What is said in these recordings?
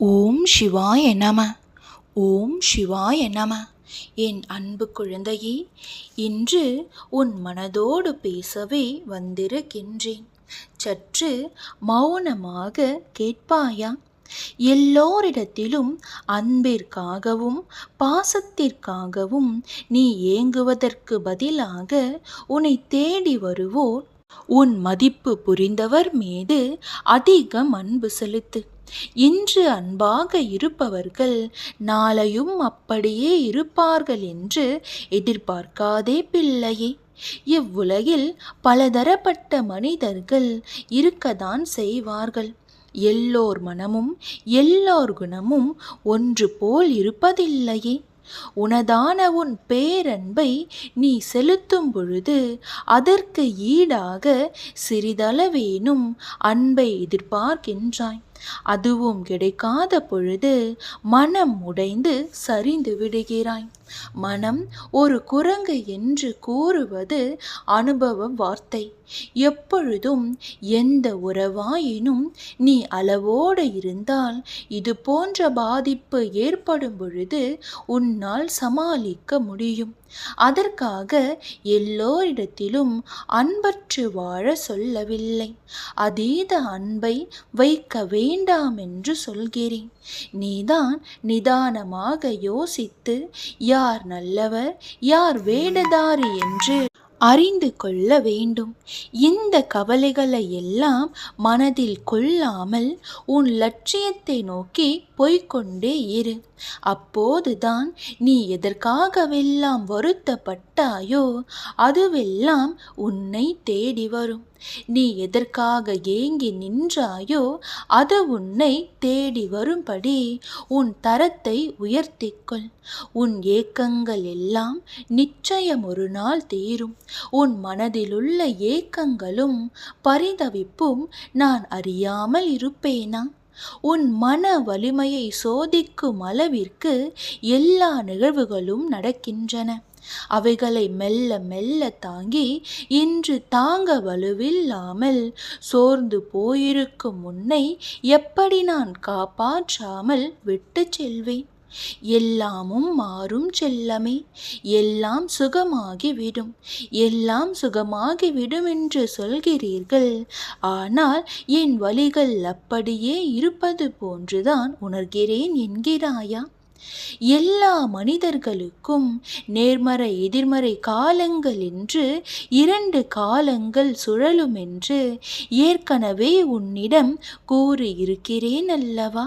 ஓம் சிவாய நம. ஓம் சிவாய நம. என் அன்பு குழந்தையே இன்று உன் மனதோடு பேசவே வந்திருக்கின்றேன். சற்று மௌனமாக கேட்பாயா? எல்லோரிடத்திலும் அன்பிற்காகவும் பாசத்திற்காகவும் நீ ஏங்குவதற்கு பதிலாக உன்னை தேடி வருவோர். உன் மதிப்பு புரிந்தவர் மீது அதிகம் அன்பு செலுத்து. இன்று அன்பாக இருப்பவர்கள் நாளையும் அப்படியே இருப்பார்கள் என்று எதிர்பார்க்காதே பிள்ளையே. இவ்வுலகில் பலதரப்பட்ட மனிதர்கள் இருக்கத்தான் செய்வார்கள். எல்லோர் மனமும் எல்லோர் குணமும் ஒன்று போல் இருப்பதில்லையே. உனதான உன் பேரன்பை நீ செலுத்தும் பொழுது அதற்கு ஈடாக சிறிதளவேனும் அன்பை எதிர்பார்க்கின்றாய். அதுவும் கிடைக்காத பொழுது மனம் உடைந்து சரிந்து விடுகிறாய். மனம் ஒரு குரங்கு என்று கூறுவது அனுபவ வார்த்தை. எப்பொழுதும் எந்த உறவாயினும் நீ அளவோடு இருந்தால் இது போன்ற பாதிப்பு ஏற்படும் பொழுது உன்னால் சமாளிக்க முடியும். அதற்காக எல்லோரிடத்திலும் அன்பற்று வாழ சொல்லவில்லை. அதீத அன்பை வைக்க வேண்டாம் என்று சொல்கிறேன். நீதான் நிதானமாக யோசித்து யார் நல்லவர் யார் வேடதாரி என்று அறிந்து கொள்ள வேண்டும். இந்த கவலைகளை எல்லாம் மனதில் கொள்ளாமல் உன் லட்சியத்தை நோக்கி போய்கொண்டே இரு. அப்போதுதான் நீ எதற்காகவெல்லாம் வருத்தப்பட்டாயோ அதுவெல்லாம் உன்னை தேடி வரும். நீ எதற்காக ஏங்கி நின்றாயோ அது உன்னை தேடி வரும்படி உன் தரத்தை உயர்த்திக்கொள். உன் ஏக்கங்கள் எல்லாம் நிச்சயம் ஒரு நாள் தீரும். உன் மனதிலுள்ள ஏக்கங்களும் பரிதவிப்பும் நான் அறியாமல் இருப்பேனா? உன் மன வலிமையை சோதிக்கும் அளவிற்கு எல்லா நிகழ்வுகளும் நடக்கின்றன. அவைகளை மெல்ல மெல்ல தாங்கி இன்று தாங்க வலுவில்லாமல் சோர்ந்து போயிருக்கும் உன்னை எப்படி நான் காப்பாற்றாமல் விட்டு செல்வேன்? எல்லாமும் மாறும் செல்லமே. எல்லாம் சுகமாகிவிடும். எல்லாம் சுகமாகிவிடும் என்று சொல்கிறீர்கள். ஆனால் என் வழிகள் அப்படியே இருப்பது போன்றுதான் உணர்கிறேன் என்கிறாயா? எல்லா மனிதர்களுக்கும் நேர்மறை எதிர்மறை காலங்கள் என்று இரண்டு காலங்கள் சுழலும் என்று ஏற்கனவே உன்னிடம் கூறியிருக்கிறேன் அல்லவா?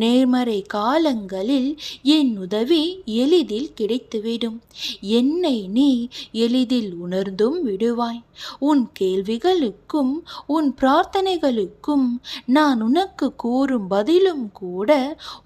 நேர்மறை காலங்களில் என் உதவி எளிதில் கிடைத்துவிடும். என்னை நீ எளிதில் உணர்ந்தும் விடுவாய். உன் கேள்விகளுக்கும் உன் பிரார்த்தனைகளுக்கும் நான் உனக்கு கூறும் பதிலும் கூட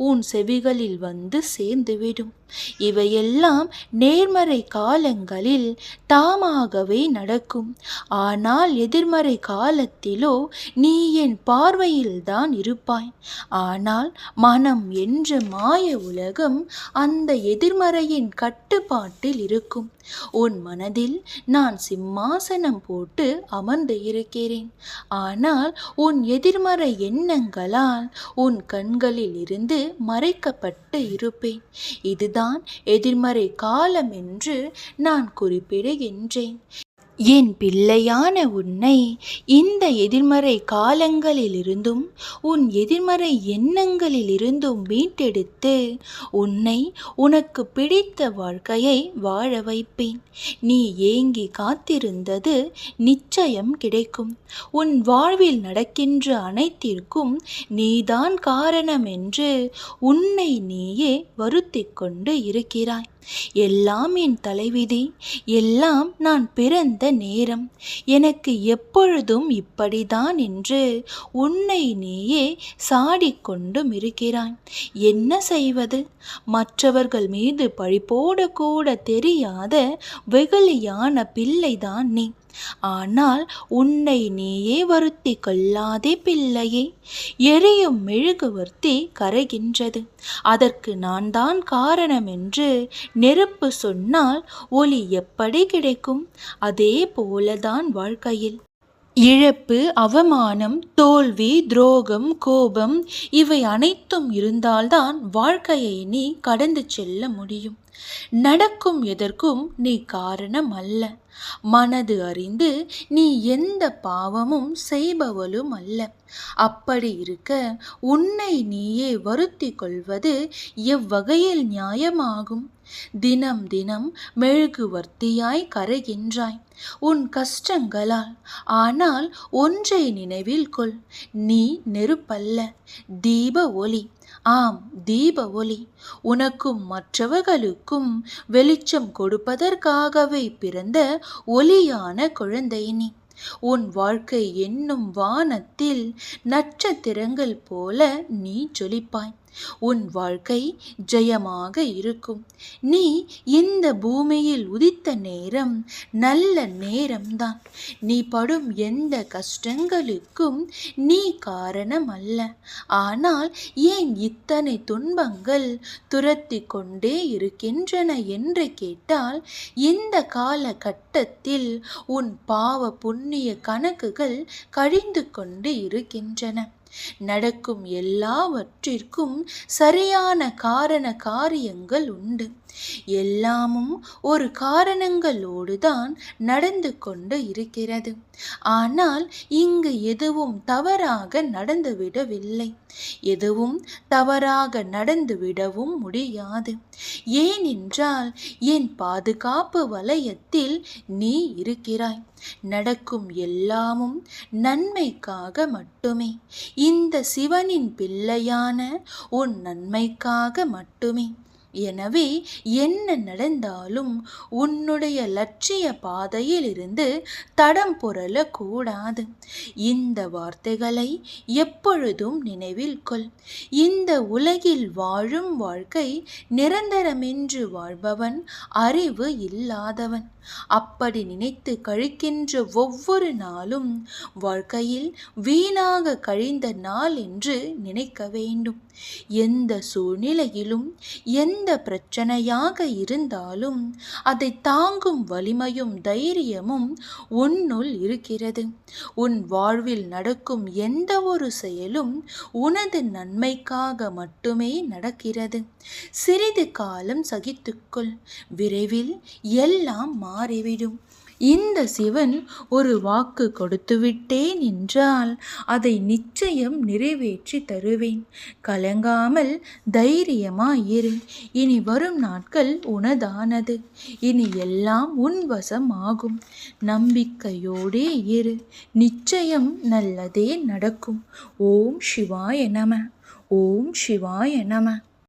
உன் செவிகளில் வந்து சேர்ந்துவிடும். இவையெல்லாம் நேர்மறை காலங்களில் தாமாகவே நடக்கும். ஆனால் எதிர்மறை காலத்திலோ நீ என் பார்வையில்தான் இருப்பாய். ஆனால் மனம் என்ற மாய உலகம் அந்த எதிர்மறையின் கட்டுப்பாட்டில் இருக்கும். உன் மனதில் நான் சிம்மாசனம் போட்டு அமர்ந்து இருக்கிறேன். ஆனால் உன் எதிர்மறை எண்ணங்களால் உன் கண்களில் இருந்து மறைக்கப்பட்டு இருப்பேன். இதுதான் எதிர்மறை காலம் என்று நான் குறிப்பிடுகின்றேன். என் பிள்ளையான உன்னை இந்த எதிர்மறை காலங்களிலிருந்தும் உன் எதிர்மறை எண்ணங்களிலிருந்தும் மீட்டெடுத்து உன்னை உனக்கு பிடித்த வாழ்க்கையை வாழ வைப்பேன். நீ ஏங்கி காத்திருந்தது நிச்சயம் கிடைக்கும். உன் வாழ்வில் நடக்கின்ற அனைத்திற்கும் நீதான் காரணம் என்று உன்னை நீயே வருத்தி கொண்டு இருக்கிறாய். எல்லாம் என் தலைவிதி எல்லாம் நான் பிறந்த நேரம். எனக்கு எப்பொழுதும் இப்படிதான் என்று உன்னை நீயே சாடிக்கொண்டும் இருக்கிறாய். என்ன செய்வது? மற்றவர்கள் மீது பழி போடக்கூட தெரியாத வெகுளியான பிள்ளைதான் நீ. ஆனால் உன்னை நீயே வருத்தி கொள்ளாதே பிள்ளையே. எரியும் மெழுகுவர்த்தி கரைகின்றது. அதற்கு நான் தான் காரணம் என்று நெருப்பு சொன்னால் ஒளி எப்படி கிடைக்கும்? அதே போலதான் வாழ்க்கையில். இழப்பு அவமானம் தோல்வி துரோகம் கோபம் இவை அனைத்தும் இருந்தால்தான் வாழ்க்கையை நீ கடந்து செல்ல முடியும். நடக்கும் எதற்கும் நீ காரணம் அல்ல. மனது அறிந்து நீ எந்த பாவமும் செய்பவளும் அல்ல. அப்படி இருக்க உன்னை நீயே வருத்தி கொள்வது எவ்வகையில் நியாயமாகும்? தினம் தினம் மெழுகுவர்த்தியாய் கரைகின்றாய். உன் கஷ்டங்களால் ஆனால் ஒன்றை நினைவில் கொள் நீ நெருப்பல்ல தீப ஒளி. ஆம் தீப ஒளி உனக்கும் மற்றவர்களுக்கும் வெளிச்சம் கொடுப்பதற்காகவே பிறந்த ஒளியான குழந்தை நீ உன் வாழ்க்கை என்னும் வானத்தில் நட்சத்திரங்கள் போல நீ ஜொலிப்பாய். உன் வாழ்க்கை ஜெயமாக இருக்கும். நீ இந்த பூமியில் உதித்த நேரம் நல்ல நேரம்தான். நீ படும் எந்த கஷ்டங்களுக்கும் நீ காரணம் அல்ல ஆனால் ஏன் இத்தனை துன்பங்கள் துரத்தி கொண்டே இருக்கின்றன என்று கேட்டால் இந்த காலகட்டத்தில் உன் பாவ புண்ணிய கணக்குகள் கழிந்து கொண்டு இருக்கின்றன. நடக்கும் எல்லாவற்றிற்கும் சரியான காரண காரியங்கள் உண்டு. எல்லாமும் ஒரு காரணங்களோடு தான் நடந்து கொண்டு இருக்கிறது. ஆனால் இங்கு எதுவும் தவறாக நடந்துவிடவில்லை. எதுவும் தவறாக நடந்துவிடவும் முடியாது. ஏனென்றால் என் பாதுகாப்பு வலயத்தில் நீ இருக்கிறாய். நடக்கும் எல்லாமும் நன்மைக்காக மட்டுமே. இந்த சிவனின் பிள்ளையான உன் நன்மைக்காக மட்டுமே. எனவே என்ன நடந்தாலும் உன்னுடைய லட்சிய பாதையில் இருந்து தடம் புரளக்கூடாது. இந்த வார்த்தைகளை எப்பொழுதும் நினைவில் கொள். இந்த உலகில் வாழும் வாழ்க்கை நிரந்தரமென்று வாழ்பவன் அறிவு இல்லாதவன். அப்படி நினைத்து கழிக்கின்ற ஒவ்வொரு நாளும் வாழ்க்கையில் வீணாக கழிந்த நாள் என்று நினைக்க வேண்டும். எந்த சூழ்நிலையிலும் எந்த பிரச்சனையாக இருந்தாலும் அதை தாங்கும் வலிமையும் தைரியமும் உன்னுள் இருக்கிறது. உன் வாழ்வில் நடக்கும் எந்த ஒரு செயலும் உனது நன்மைக்காக மட்டுமே நடக்கிறது. சிறிது காலம் சகித்துக்கொள். விரைவில் எல்லாம் மாறிவிடும். இந்த சிவன் ஒரு வாக்கு கொடுத்துவிட்டேன் என்றால் அதை நிச்சயம் நிறைவேற்றி தருவேன். கலங்காமல் தைரியமாயிரு. இனி வரும் நாட்கள் உனதானது. இனி எல்லாம் உன் வசம் ஆகும் நம்பிக்கையோடே இரு. நிச்சயம் நல்லதே நடக்கும். ஓம் சிவாய நம. ஓம் சிவாய நம.